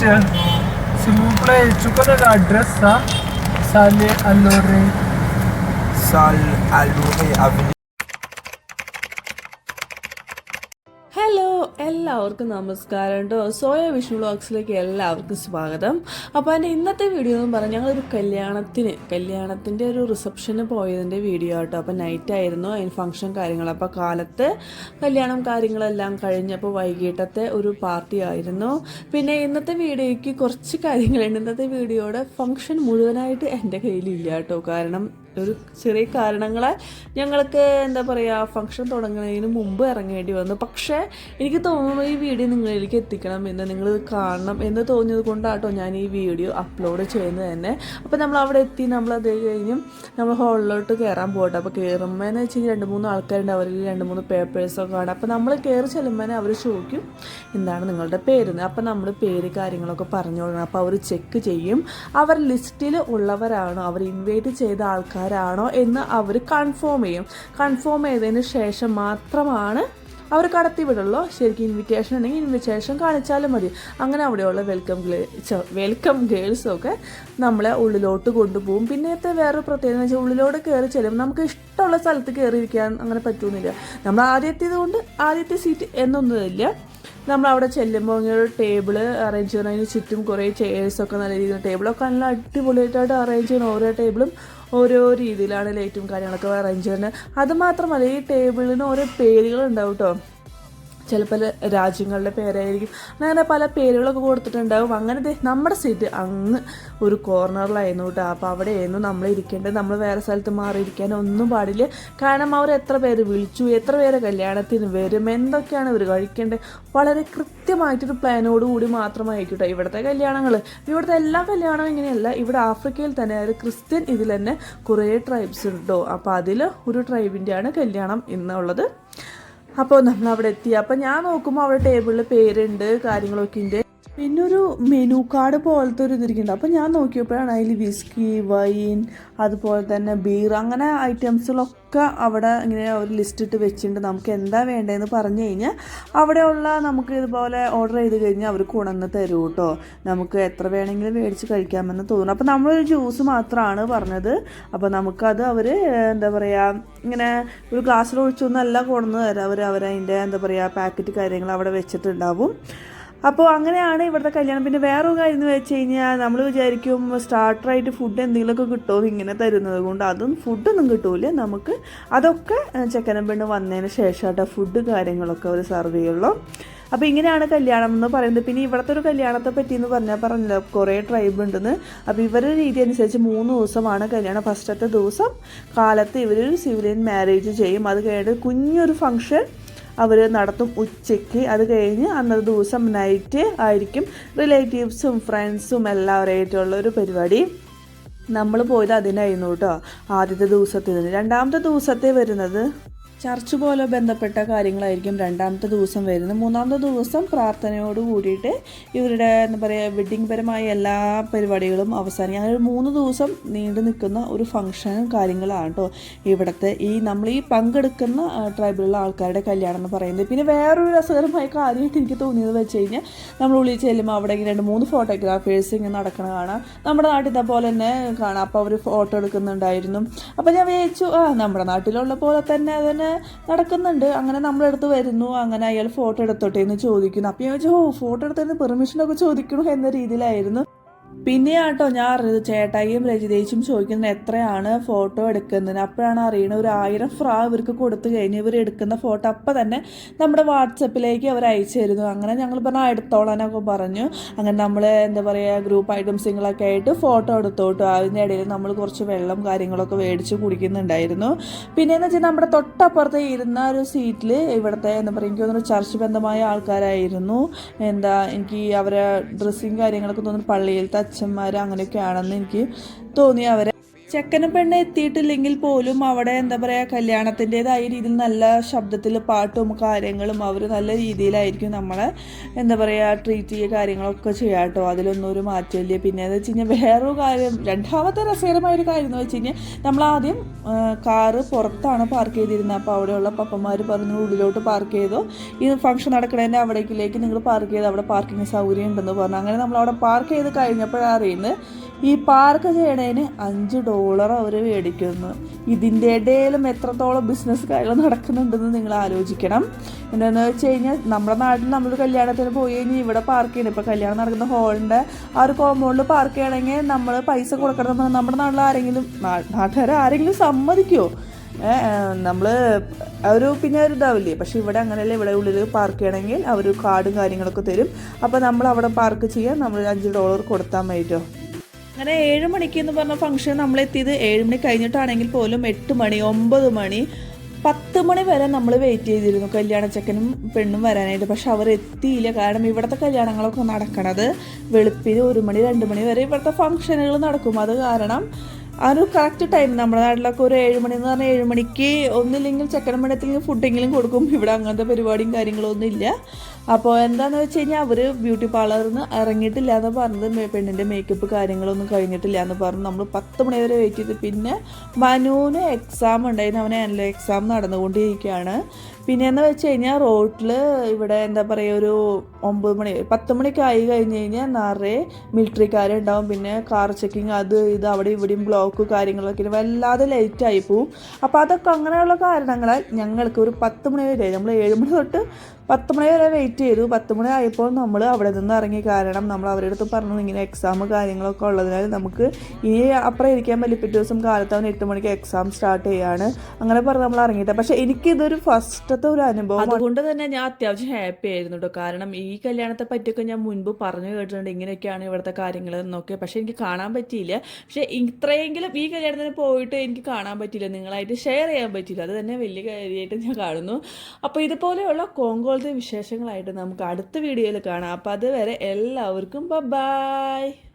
Christian, s'il vous plaît, tu connais l'adresse ça Salé. Salle à l'oreille avenue. Hello എല്ലാവർക്കും നമസ്കാരം കേട്ടോ soya Vishnu വ്ളോഗ്സിലേക്ക് എല്ലാവർക്കും സ്വാഗതം. അപ്പോൾ എന്റെ ഇന്നത്തെ വീഡിയോ എന്ന് പറഞ്ഞാൽ ഞങ്ങളൊരു കല്യാണത്തിന് കല്യാണത്തിന്റെ ഒരു റിസപ്ഷന് പോയതിന്റെ വീഡിയോ കേട്ടോ അപ്പോൾ നൈറ്റ് ആയിരുന്നു അതിന് ഫംഗ്ഷൻ കാര്യങ്ങൾ. അപ്പോൾ കാലത്ത് കല്യാണം കാര്യങ്ങളെല്ലാം കഴിഞ്ഞപ്പോൾ വൈകിട്ടത്തെ ഒരു പാർട്ടി ആയിരുന്നു. പിന്നെ ഇന്നത്തെ വീഡിയോയ്ക്ക് കുറച്ച് കാര്യങ്ങളുണ്ട്. ഇന്നത്തെ വീഡിയോയുടെ ഫംഗ്ഷൻ മുഴുവനായിട്ട് എന്റെ കയ്യിലില്ല കേട്ടോ കാരണം ഒരു ചെറിയ കാരണങ്ങളെ ഞങ്ങൾക്ക് എന്താ പറയുക ഫംഗ്ഷൻ തുടങ്ങുന്നതിന് മുമ്പ് ഇറങ്ങേണ്ടി വന്നു. പക്ഷേ എനിക്ക് തോന്നുന്നു ഈ വീഡിയോ നിങ്ങളിലേക്ക് എത്തിക്കണം എന്ന് നിങ്ങൾ കാണണം എന്ന് തോന്നിയത് കൊണ്ടാട്ടോ ഞാൻ ഈ വീഡിയോ അപ്ലോഡ് ചെയ്യുന്നത് തന്നെ. അപ്പോൾ നമ്മൾ അവിടെ എത്തി നമ്മൾ അത് കഴിഞ്ഞും നമ്മൾ ഹോളിലോട്ട് കയറാൻ പോകട്ടെ. അപ്പോൾ കയറുമ്പോൾ എന്ന് വെച്ച് കഴിഞ്ഞാൽ രണ്ട് മൂന്ന് ആൾക്കാരുണ്ട് അവരിൽ രണ്ട് മൂന്ന് പേപ്പേഴ്സൊക്കെ കാണാം. അപ്പോൾ നമ്മൾ കയറി ചെല്ലുമ്പോൾ അവർ ചോദിക്കും എന്താണ് നിങ്ങളുടെ പേര്? അപ്പോൾ നമ്മൾ പേര് കാര്യങ്ങളൊക്കെ പറഞ്ഞു കൊടുക്കണം. അപ്പോൾ അവർ ചെക്ക് ചെയ്യും. അവർ ലിസ്റ്റിൽ ഉള്ളവരാണോ? അവർ ഇൻവൈറ്റ് ചെയ്ത ആൾക്കാരാണോ എന്ന് അവർ കൺഫേം ചെയ്യും. കൺഫേം ചെയ്തതിന് ശേഷം മാത്രമാണ് അവർ കടത്തി വിടുള്ളൂ. ശരിക്കും ഇൻവിറ്റേഷൻ ഉണ്ടെങ്കിൽ ഇൻവിറ്റേഷൻ കാണിച്ചാലും മതി. അങ്ങനെ അവിടെയുള്ള വെൽക്കം വെൽക്കം ഗേൾസൊക്കെ നമ്മളെ ഉള്ളിലോട്ട് കൊണ്ടുപോകും. പിന്നത്തെ വേറൊരു പ്രത്യേകത എന്ന് വെച്ചാൽ ഉള്ളിലോട്ട് കയറി ചെല്ലുമ്പോൾ നമുക്ക് ഇഷ്ടമുള്ള സ്ഥലത്ത് കയറിയിരിക്കാൻ അങ്ങനെ പറ്റുന്നില്ല. നമ്മൾ ആദ്യം എത്തിയത് കൊണ്ട് ആദ്യത്തെ സീറ്റ് എന്നൊന്നുമില്ല. നമ്മൾ അവിടെ ചെല്ലുമ്പോൾ ഇങ്ങനെ ഒരു ടേബിൾ അറേഞ്ച് ചെയ്യണം. അതിന് ചുറ്റും കുറേ ചെയേഴ്സൊക്കെ നല്ല രീതിയിൽ ടേബിളൊക്കെ നല്ല അടിപൊളിയായിട്ട് അറേഞ്ച് ചെയ്യണം. ഓരോ ടേബിളും ഓരോ രീതിയിലാണ് ലൈറ്റും കാര്യങ്ങളൊക്കെ അറേഞ്ച് ചെയ്യുന്നത് അതുമാത്രമല്ല ഈ ടേബിളിന് ഓരോ പേരുകൾ ഉണ്ടാവും കേട്ടോ ചിലപ്പോൾ രാജ്യങ്ങളുടെ പേരായിരിക്കും. അങ്ങനെ പല പേരുകളൊക്കെ കൊടുത്തിട്ടുണ്ടാവും. അങ്ങനെ നമ്മുടെ സീറ്റ് അങ്ങ് ഒരു കോർണറിലായിരുന്നു കേട്ടോ അപ്പോൾ അവിടെയായിരുന്നു നമ്മൾ ഇരിക്കേണ്ടത്. നമ്മൾ വേറെ സ്ഥലത്ത് മാറിയിരിക്കാൻ ഒന്നും പാടില്ല. കാരണം അവർ എത്ര പേര് വിളിച്ചു എത്ര പേര് കല്യാണത്തിന് വരും എന്തൊക്കെയാണ് ഇവർ കഴിക്കേണ്ടത് വളരെ കൃത്യമായിട്ടൊരു പ്ലാനോട് കൂടി മാത്രമായിരിക്കും ഇവിടുത്തെ കല്യാണങ്ങൾ ഇവിടുത്തെ എല്ലാ കല്യാണവും ഇങ്ങനെയല്ല. ഇവിടെ ആഫ്രിക്കയിൽ തന്നെ അതായത് ക്രിസ്ത്യൻ ഇതിൽ തന്നെ കുറേ ട്രൈബ്സ് ഉണ്ടോ അപ്പോൾ അതിൽ ഒരു ട്രൈബിന്റെയാണ് കല്യാണം ഇന്നുള്ളത് അപ്പോൾ നമ്മൾ അവിടെ എത്തി. അപ്പോൾ ഞാൻ നോക്കുമ്പോൾ അവിടെ ടേബിളിൽ പേരുണ്ട് കാര്യങ്ങളൊക്കെ ഉണ്ട്. പിന്നെ ഒരു മെനു കാർഡ് പോലത്തെ ഒരു ഇതിരിക്കുന്നുണ്ട്. അപ്പോൾ ഞാൻ നോക്കിയപ്പോഴാണ് അതിൽ വിസ്കി വൈൻ അതുപോലെ തന്നെ ബീർ അങ്ങനെ ഐറ്റംസുകളൊക്കെ അവിടെ ഇങ്ങനെ ഒരു ലിസ്റ്റ് ഇട്ട് വെച്ചിട്ടുണ്ട്. നമുക്ക് എന്താ വേണ്ടതെന്ന് പറഞ്ഞു കഴിഞ്ഞാൽ അവിടെയുള്ള നമുക്ക് ഇതുപോലെ ഓർഡർ ചെയ്ത് കഴിഞ്ഞാൽ അവർ കൊണ്ടുവന്ന് തരും കേട്ടോ നമുക്ക് എത്ര വേണമെങ്കിലും മേടിച്ച് കഴിക്കാമെന്ന് തോന്നുന്നു. അപ്പോൾ നമ്മളൊരു ജ്യൂസ് മാത്രമാണ് പറഞ്ഞത്. അപ്പോൾ നമുക്കത് അവർ എന്താ പറയുക ഇങ്ങനെ ഒരു ഗ്ലാസ്സിൽ ഒഴിച്ചൊന്നല്ല കൊണ്ടുവന്ന് തരാം. അവർ അവരതിന്റെ എന്താ പറയുക പാക്കറ്റ് കാര്യങ്ങൾ അവിടെ വെച്ചിട്ടുണ്ടാവും. അപ്പോൾ അങ്ങനെയാണ് ഇവിടുത്തെ കല്യാണം. പിന്നെ വേറൊരു കാര്യം എന്ന് വെച്ച് കഴിഞ്ഞാൽ നമ്മൾ വിചാരിക്കും സ്റ്റാർട്ടറായിട്ട് ഫുഡ് എന്തെങ്കിലുമൊക്കെ കിട്ടുമോ ഇങ്ങനെ തരുന്നത് കൊണ്ട് അതും ഫുഡൊന്നും കിട്ടൂല. നമുക്ക് അതൊക്കെ ചെക്കനും പെണ്ണ് വന്നതിന് ശേഷമായിട്ട് ഫുഡ് കാര്യങ്ങളൊക്കെ അവർ സെർവ് ചെയ്യുള്ളൂ. അപ്പോൾ ഇങ്ങനെയാണ് കല്യാണം എന്ന് പറയുന്നത്. പിന്നെ ഇവിടുത്തെ ഒരു കല്യാണത്തെ പറ്റി എന്ന് പറഞ്ഞാൽ പറഞ്ഞില്ല കുറേ ട്രൈബ് ഉണ്ടെന്ന്. അപ്പോൾ ഇവരുടെ രീതി അനുസരിച്ച് മൂന്ന് ദിവസമാണ് കല്യാണം. ഫസ്റ്റത്തെ ദിവസം കാലത്ത് ഇവരൊരു സിവിലിയൻ മാരേജ് ചെയ്യും. അത് കഴിഞ്ഞിട്ട് കുഞ്ഞൊരു ഫംഗ്ഷൻ അവർ നടത്തും ഉച്ചയ്ക്ക്. അത് കഴിഞ്ഞ് അന്നത്തെ ദിവസം നൈറ്റ് ആയിരിക്കും റിലേറ്റീവ്സും ഫ്രണ്ട്സും എല്ലാവരായിട്ടുള്ള ഒരു പരിപാടി. നമ്മൾ പോയത് അതിനായിരുന്നു കേട്ടോ ആദ്യത്തെ ദിവസത്തിൽ നിന്ന് രണ്ടാമത്തെ ദിവസത്തെ വരുന്നത്? ചർച്ച് പോലെ ബന്ധപ്പെട്ട കാര്യങ്ങളായിരിക്കും രണ്ടാമത്തെ ദിവസം വരുന്നത്. മൂന്നാമത്തെ ദിവസം പ്രാർത്ഥനയോട് കൂടിയിട്ട് ഇവരുടെ എന്താ പറയുക വെഡ്ഡിംഗ് പരമായ എല്ലാ പരിപാടികളും അവസാനിക്കും. അങ്ങനെ ഒരു മൂന്ന് ദിവസം നീണ്ടു നിൽക്കുന്ന ഒരു ഫംഗ്ഷനും കാര്യങ്ങളാണ് കേട്ടോ ഇവിടുത്തെ ഈ നമ്മൾ ഈ പങ്കെടുക്കുന്ന ട്രൈബിലുള്ള ആൾക്കാരുടെ കല്യാണം എന്ന് പറയുന്നത്. പിന്നെ വേറൊരു രസകരമായ കാര്യമായിട്ട് എനിക്ക് തോന്നിയത് വെച്ച് കഴിഞ്ഞാൽ നമ്മൾ ഉള്ളിൽ ചെല്ലുമ്പോൾ അവിടെ ഇങ്ങനെ രണ്ട് മൂന്ന് ഫോട്ടോഗ്രാഫേഴ്സ് ഇങ്ങനെ നടക്കണ കാണാം. നമ്മുടെ നാട്ടിൽ പോലെ തന്നെ കാണാം. അപ്പോൾ അവർ ഫോട്ടോ എടുക്കുന്നുണ്ടായിരുന്നു. അപ്പോൾ ഞാൻ വിചാരിച്ചു ആ നമ്മുടെ നാട്ടിലുള്ള പോലെ തന്നെ അതിന് നടക്കുന്നുണ്ട്. അങ്ങനെ നമ്മളെടുത്ത് വരുന്നു. അങ്ങനെ അയാൾ ഫോട്ടോ എടുത്തോട്ടെ എന്ന് ചോദിക്കുന്നു. അപ്പോൾ ഞാൻ ചോദിച്ചു ഓ ഫോട്ടോ എടുത്തതിന് പെർമിഷനൊക്കെ ചോദിക്കണോ? എന്ന രീതിയിലായിരുന്നു. പിന്നെ ആട്ടോ ഞാൻ അറിഞ്ഞത് ചേട്ടായിയും രജിതേച്ചും ചോദിക്കുന്നത് എത്രയാണ് ഫോട്ടോ എടുക്കുന്നതിന് അപ്പോഴാണ് അറിയുന്നത് ഒരു ആയിരം ഫ്രാ ഇവർക്ക് കൊടുത്തു കഴിഞ്ഞ് ഇവർ എടുക്കുന്ന ഫോട്ടോ അപ്പം തന്നെ നമ്മുടെ വാട്സപ്പിലേക്ക് അവർ അയച്ചു തരുന്നു. അങ്ങനെ ഞങ്ങൾ പറഞ്ഞാൽ എടുത്തോളാനൊക്കെ പറഞ്ഞു. അങ്ങനെ നമ്മൾ എന്താ പറയുക ഗ്രൂപ്പ് ഐറ്റംസ് സിംഗിളൊക്കെ ആയിട്ട് ഫോട്ടോ എടുത്തോട്ടു. അതിന്റെ ഇടയിൽ നമ്മൾ കുറച്ച് വെള്ളം കാര്യങ്ങളൊക്കെ മേടിച്ച് കുടിക്കുന്നുണ്ടായിരുന്നു. പിന്നെ എന്ന് വെച്ചാൽ നമ്മുടെ തൊട്ടപ്പുറത്ത് ഇരുന്ന ഒരു സീറ്റിൽ ഇവിടുത്തെ എന്താ പറയുക എനിക്ക് തോന്നുന്നു ചർച്ച് ബന്ധമായ ആൾക്കാരായിരുന്നു. എന്താ എനിക്ക് അവരെ ഡ്രസ്സിങ് കാര്യങ്ങളൊക്കെ തോന്നുന്നു പള്ളിയിലത്തെ അച്ഛന്മാർ അങ്ങനെയൊക്കെയാണെന്ന് എനിക്ക് തോന്നി. അവരെ ചെക്കനും പെണ്ണ് എത്തിയിട്ടില്ലെങ്കിൽ പോലും അവിടെ എന്താ പറയുക കല്യാണത്തിന്റെതായ രീതിയിൽ നല്ല ശബ്ദത്തിൽ പാട്ടും കാര്യങ്ങളും അവർ നല്ല രീതിയിലായിരിക്കും നമ്മളെ എന്താ പറയുക ട്രീറ്റ് ചെയ്യുക കാര്യങ്ങളൊക്കെ ചെയ്യാം കേട്ടോ. അതിലൊന്നും ഒരു മാറ്റമില്ല. പിന്നെ എന്ന് വെച്ച് കഴിഞ്ഞാൽ വേറൊരു കാര്യം രണ്ടാമത്തെ രസകരമായ ഒരു കാര്യം എന്ന് വെച്ച് കഴിഞ്ഞാൽ നമ്മൾ ആദ്യം കാറ് പുറത്താണ് പാർക്ക് ചെയ്തിരുന്നത്. അപ്പോൾ അവിടെയുള്ള പപ്പന്മാർ പറഞ്ഞു ഉള്ളിലോട്ട് പാർക്ക് ചെയ്തു? ഈ ഫംഗ്ഷൻ നടക്കണതിന്റെ അവിടേക്കിലേക്ക് നിങ്ങൾ പാർക്ക് ചെയ്ത്? അവിടെ പാർക്കിംഗ് സൗകര്യം ഉണ്ടെന്ന് പറഞ്ഞു. അങ്ങനെ നമ്മൾ അവിടെ പാർക്ക് ചെയ്ത് കഴിഞ്ഞപ്പോഴാണ് അറിയുന്നത് ഈ പാർക്ക് ചെയ്യണതിന് അഞ്ച് ഡോളർ അവർ മേടിക്കുന്നു. ഇതിന്റെ ഇടയിലും എത്രത്തോളം ബിസിനസ് കാര്യങ്ങൾ നടക്കുന്നുണ്ടെന്ന് നിങ്ങൾ ആലോചിക്കണം. എന്താണെന്ന് വെച്ച് കഴിഞ്ഞാൽ നമ്മുടെ നാട്ടിൽ നമ്മളൊരു കല്യാണത്തിന് പോയി കഴിഞ്ഞാൽ ഇവിടെ പാർക്ക് ചെയ്യണം. ഇപ്പോൾ കല്യാണം നടക്കുന്ന ഹോളിന്റെ ആ ഒരു കോമ്പൗണ്ടിൽ പാർക്ക് ചെയ്യണമെങ്കിൽ നമ്മൾ പൈസ കൊടുക്കണം നമ്മുടെ നാട്ടിൽ ആരെങ്കിലും നാട്ടുകാർ ആരെങ്കിലും സമ്മതിക്കുമോ നമ്മൾ ഒരു പിന്നെ ഒരു ഇതാവില്ലേ? പക്ഷെ ഇവിടെ അങ്ങനെയല്ല. ഇവിടെ ഉള്ളിൽ പാർക്ക് ചെയ്യണമെങ്കിൽ അവർ കാർഡും കാര്യങ്ങളൊക്കെ തരും. അപ്പോൾ നമ്മൾ അവിടെ പാർക്ക് ചെയ്യാൻ നമ്മൾ അഞ്ച് ഡോളർ കൊടുത്താൽ മതിയോ അങ്ങനെ ഏഴ് മണിക്ക് എന്ന് പറഞ്ഞ ഫംഗ്ഷൻ നമ്മൾ എത്തിയത് ഏഴ് മണി കഴിഞ്ഞിട്ടാണെങ്കിൽ പോലും എട്ട് മണി ഒമ്പത് മണി പത്ത് മണി വരെ നമ്മൾ വെയിറ്റ് ചെയ്തിരുന്നു കല്യാണ ചെക്കനും പെണ്ണും വരാനായിട്ട്. പക്ഷെ അവർ എത്തിയില്ല. കാരണം ഇവിടുത്തെ കല്യാണങ്ങളൊക്കെ നടക്കണത് വെളുപ്പിന് ഒരു മണി രണ്ട് മണി വരെ ഇവിടുത്തെ ഫംഗ്ഷനുകൾ നടക്കും. അത് കാരണം ആ ഒരു കറക്റ്റ് ടൈം നമ്മുടെ നാട്ടിലൊക്കെ ഒരു ഏഴുമണി എന്ന് പറഞ്ഞാൽ ഏഴുമണിക്ക് ഒന്നില്ലെങ്കിൽ ചെക്കനും പെണ്ണെത്തില്ലെങ്കിൽ ഫുഡെങ്കിലും കൊടുക്കും. ഇവിടെ അങ്ങനത്തെ പരിപാടിയും കാര്യങ്ങളൊന്നും ഇല്ല. അപ്പോൾ എന്താണെന്ന് വെച്ച് കഴിഞ്ഞാൽ അവർ ബ്യൂട്ടി പാർലറിൽ നിന്ന് ഇറങ്ങിയിട്ടില്ല എന്ന് പറഞ്ഞത് പെണ്ണിന്റെ മേക്കപ്പ് കാര്യങ്ങളൊന്നും കഴിഞ്ഞിട്ടില്ല എന്ന് പറഞ്ഞു നമ്മൾ പത്ത് മണി വരെ വെയിറ്റ് ചെയ്ത്. പിന്നെ മനുവിന് എക്സാം ഉണ്ടായിരുന്നു. അവന് ആനുവൽ എക്സാം നടന്നുകൊണ്ടിരിക്കുകയാണ്. പിന്നെ എന്ന് വെച്ച് കഴിഞ്ഞാൽ റോട്ടിൽ ഇവിടെ എന്താ പറയുക ഒരു ഒമ്പത് മണി പത്ത് മണിക്ക് ആയി കഴിഞ്ഞ് കഴിഞ്ഞാൽ നിറയെ മിലിറ്ററിക്കാരുണ്ടാവും പിന്നെ കാർ ചെക്കിങ് അത് ഇത് അവിടെ ഇവിടെയും ബ്ലോക്ക് കാര്യങ്ങളൊക്കെ വല്ലാതെ ലേറ്റായി പോവും. അപ്പോൾ അതൊക്കെ അങ്ങനെയുള്ള കാരണങ്ങളാൽ ഞങ്ങൾക്ക് ഒരു പത്ത് മണി വരെ നമ്മൾ ഏഴ് മണി തൊട്ട് പത്ത് മണി വരെ വെയിറ്റ് ചെയ്തു. പത്ത് മണി ആയപ്പോൾ നമ്മൾ അവിടെ നിന്ന് ഇറങ്ങി. കാരണം നമ്മൾ അവരുടെ അടുത്ത് പറഞ്ഞു ഇങ്ങനെ എക്സാം കാര്യങ്ങളൊക്കെ ഉള്ളതിനാൽ നമുക്ക് ഇനി അപ്പുറം ഇരിക്കാൻ പറ്റില്ല. പിറ്റേ ദിവസം കാലത്ത് അവൻ എട്ട് മണിക്ക് എക്സാം സ്റ്റാർട്ട് ചെയ്യാണ്. അങ്ങനെ പറഞ്ഞ് നമ്മൾ ഇറങ്ങിയിട്ട്. പക്ഷേ എനിക്കിതൊരു ഫസ്റ്റത്തെ ഒരു അനുഭവം അതുകൊണ്ട് തന്നെ ഞാൻ അത്യാവശ്യം ഹാപ്പി ആയിരുന്നു കേട്ടോ കാരണം ഈ കല്യാണത്തെ പറ്റിയൊക്കെ ഞാൻ മുൻപ് പറഞ്ഞു കേട്ടിട്ടുണ്ട്. ഇങ്ങനെയൊക്കെയാണ് ഇവിടുത്തെ കാര്യങ്ങൾ എന്നൊക്കെ. പക്ഷേ എനിക്ക് കാണാൻ പറ്റിയില്ല. പക്ഷേ ഇത്രയെങ്കിലും ഈ കല്യാണത്തിന് പോയിട്ട് എനിക്ക് കാണാൻ പറ്റിയില്ല. നിങ്ങളായിട്ട് ഷെയർ ചെയ്യാൻ പറ്റിയില്ല. അത് തന്നെ വലിയ കാര്യമായിട്ട് ഞാൻ കാണുന്നു. അപ്പോൾ ഇതുപോലെയുള്ള കോങ്കോളത്തെ വിശേഷങ്ങളായിട്ട് നമുക്ക് അടുത്ത വീഡിയോയിൽ കാണാം. അപ്പോൾ അതുവരെ എല്ലാവർക്കും ബൈ.